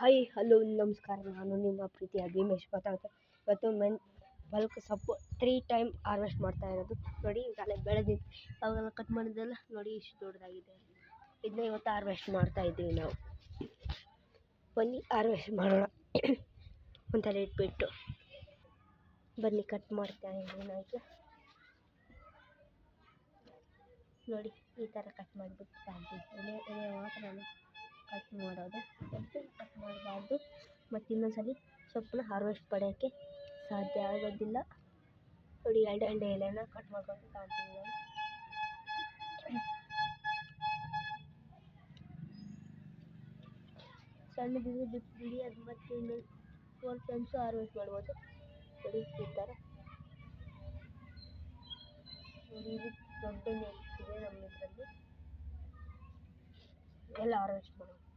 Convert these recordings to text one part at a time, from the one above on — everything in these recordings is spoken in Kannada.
ಹಾಯ್ ಹಲೋ ನಮಸ್ಕಾರ. ನಾನು ನಿಮ್ಮ ಪ್ರೀತಿಯ ಭೀಮೇಶ್. ಮಾತಾಡ್ತಾ ಇವತ್ತು ಮೆನ್ ಬಲ್ಕ್ ಸೊಪ್ಪು ತ್ರೀ ಟೈಮ್ ಹಾರ್ವೆಸ್ಟ್ ಮಾಡ್ತಾ ಇರೋದು. ನೋಡಿ, ಈಗಾಗಲೇ ಬೆಳೆದಿದ್ದು ಅವಾಗೆಲ್ಲ ಕಟ್ ಮಾಡಿದ್ದೆಲ್ಲ ನೋಡಿ, ಇಷ್ಟು ದೊಡ್ಡದಾಗಿದೆ. ಇದನ್ನ ಇವತ್ತು ಹಾರ್ವೆಸ್ಟ್ ಮಾಡ್ತಾ ಇದ್ದೀವಿ ನಾವು. ಬನ್ನಿ ಹಾರ್ವೆಸ್ಟ್ ಮಾಡೋಣ. ಒಂಥರ ಇಟ್ಬಿಟ್ಟು ಬನ್ನಿ ಕಟ್ ಮಾಡ್ತಾ ಇದ್ದೀನಿ ನೋಡಿ, ಈ ಥರ ಕಟ್ ಮಾಡಿಬಿಟ್ಟು ಮಾತ್ರ ಕಟ್ ಮಾಡೋದು. ಮಾಡಬಾರ್ದು ಮತ್ತು ಇನ್ನೊಂದು ಸೊಪ್ಪನ್ನ ಹಾರ್ವೆಸ್ಟ್ ಪಡೆಯೋಕ್ಕೆ ಸಾಧ್ಯ ಆಗೋದಿಲ್ಲ. ನೋಡಿ, ಎರಡು ಎರಡು ಎಲೆನ ಕಟ್ ಮಾಡ್ಕೊಂಡು ತಗೊತೀನಿ ನಾನು. ಸಣ್ಣದಿದ್ರೆ ಬಿಟ್ಟು ಬಿಡಿ, ಅದು ಮತ್ತೆ ಇನ್ನೊಂದು ಫೋರ್ ಟೈಮ್ಸು ಹಾರ್ವೆಸ್ಟ್ ಮಾಡ್ಬೋದು. ನೋಡಿ, ಈ ಇದು ದೊಡ್ಡ ಇದೆ ನಮ್ಮ ಇದರಲ್ಲಿ ಎಲ್ಲ ಹಾರ್ವೆಸ್ಟ್ ಮಾಡೋದು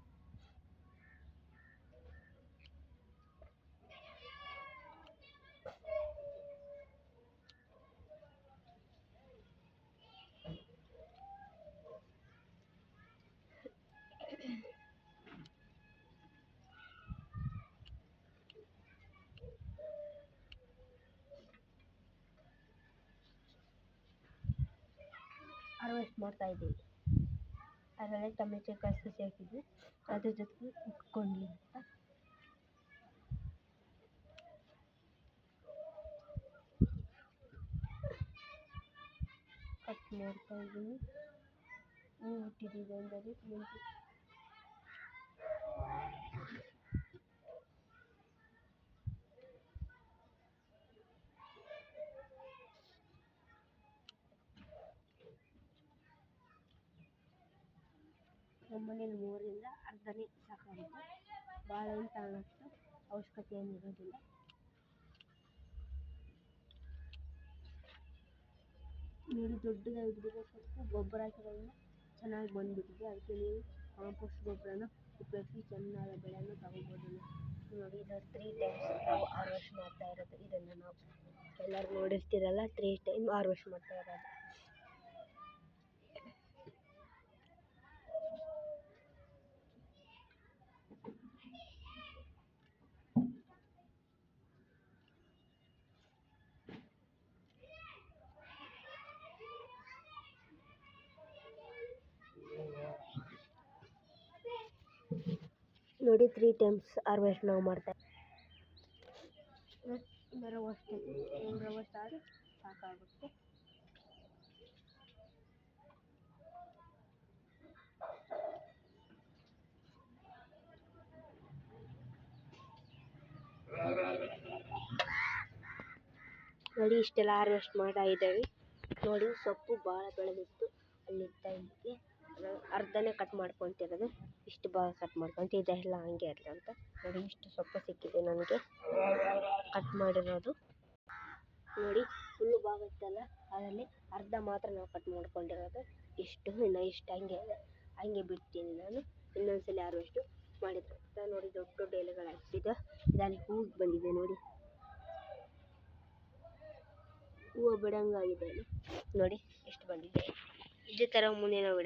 ಹಾರ್ವೆಸ್ಟ್ ಮಾಡ್ತಾ ಇದ್ದೀವಿ ಅದರಲ್ಲೇ ಟೊಮೆಟೊ ಕಾಯಿ ಸಸಿ ಹಾಕಿದ್ವಿ ಅದ್ರ ಜೊತೆಗೆ ಇಟ್ಕೊಂಡ್ವಿ ಅಂತ ಕಟ್ ಮಾಡ್ತಾ ಇದ್ದೀನಿ ಹೂ ಇಟ್ಟಿದ್ದೀವಿ ಅಂದರೆ ಮನೇಲಿ ಮೂರರಿಂದ ಅರ್ಧನೇ ಸಾಕಾಗುತ್ತೆ. ಭಾಳ ಏನು ತಗೊಳ್ಳೋಷ್ಟು ಅವಶ್ಯಕತೆ ಏನು ಇರೋದಿಲ್ಲ. ನೀರು ದೊಡ್ಡದಾಗಿ ಸ್ವಲ್ಪ ಗೊಬ್ಬರ ಹಾಕಿರೋದ್ರಿಂದ ಚೆನ್ನಾಗಿ ಬಂದುಬಿಟ್ಟಿದೆ ಅದಕ್ಕೆ ನೀವು ಕಾಂಪೋಸ್ಟ್ ಗೊಬ್ಬರನ ಉಪಯೋಗಿಸಿ ಚೆನ್ನಾಗಿ ಬೆಳೆಯನ್ನು ತಗೋಬೋದು ನೋಡಿ, ಇದು ತ್ರೀ ಟೈಮ್ಸ್ ನಾವು ಹಾರ್ವೆಸ್ಟ್ ಮಾಡ್ತಾ ಇರೋದು. ಇದನ್ನು ನಾವು ಎಲ್ಲರೂ ನೋಡಿರ್ತೀರಲ್ಲ ತ್ರೀ ಟೈಮ್ ಹಾರ್ವೆಸ್ಟ್ ಮಾಡ್ತಾ ಇರೋದು. ನೋಡಿ ತ್ರೀ ಟೈಮ್ಸ್ ಹಾರ್ವೆಸ್ಟ್ ನಾವು ಮಾಡ್ತಾ ನೋಡಿ ಇಷ್ಟೆಲ್ಲ ಹಾರ್ವೆಸ್ಟ್ ಮಾಡ್ತಾ ಇದ್ದೇವೆ. ನೋಡಿ ಸೊಪ್ಪು ಭಾಳ ಬೆಳೆದಿತ್ತು ಅಲ್ಲಿ ಇದಕ್ಕೆ ಅರ್ಧನೇ ಕಟ್ ಮಾಡ್ಕೊತಿರೋದು. ಇಷ್ಟು ಭಾಗ ಕಟ್ ಮಾಡ್ಕೊತ, ಇದೆಲ್ಲ ಹಂಗೆ ಇರಲಿ ಅಂತ. ನೋಡಿ, ಇಷ್ಟು ಸೊಪ್ಪು ಸಿಕ್ಕಿದೆ ನನಗೆ. ಕಟ್ ಮಾಡಿರೋದು. ನೋಡಿ ಫುಲ್ಲು ಭಾಗ ಇತ್ತಲ್ಲ, ಅದರಲ್ಲಿ ಅರ್ಧ ಮಾತ್ರ ನಾವು ಕಟ್ ಮಾಡ್ಕೊಂಡಿರೋದು. ಇಷ್ಟು, ಇನ್ನು ಇಷ್ಟು, ಹಂಗೆ ಹಂಗೆ ಬಿಡ್ತೀನಿ ನಾನು. ಇನ್ನೊಂದು ಸಲ ಮಾಡಿದ್ರು. ಮಾಡಿದ್ರೆ ನೋಡಿ, ದೊಡ್ಡ ದೊಡ್ಡ ಎಲೆಗಳಾಗ್ತಿದೆ ಇದರಲ್ಲಿ ಹೂವು ಬಂದಿದೆ ನೋಡಿ. ಹೂವು ಬಿಡೋಂಗಾಗಿದೆ. ನೋಡಿ, ಎಷ್ಟು ಬಂದಿದೆ. you get a lot of money over